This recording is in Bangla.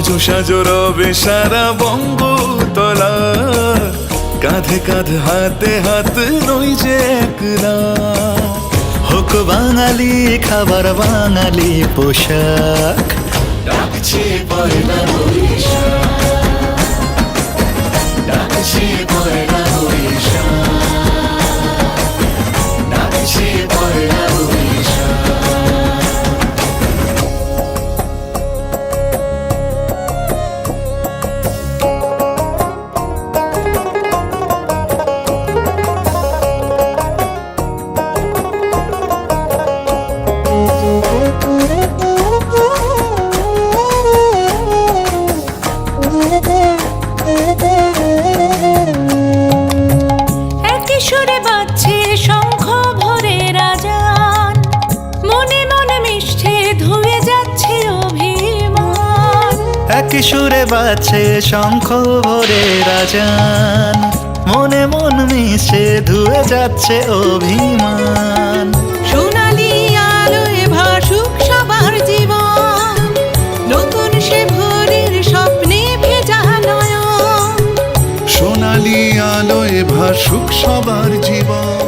সাজো সাজো রবে সারা বঙ্গ তলা কাঁধে কাঁধ, হাতে হাত নই যে হোক বাঙালি, খাবার বাঙালি পোশাক। ডাকছে পয়লা একই সুরে বাজছে শঙ্খ ভরে রাজান মনে মন মিশে ধুয়ে যাচ্ছে অভিমান। সোনালি আলোয় ভাসুক সবার জীবন। নতুন সে ভোরের স্বপ্নে ভেজা নয়ন। সোনালি আলোয় ভাসুক সবার জীবন।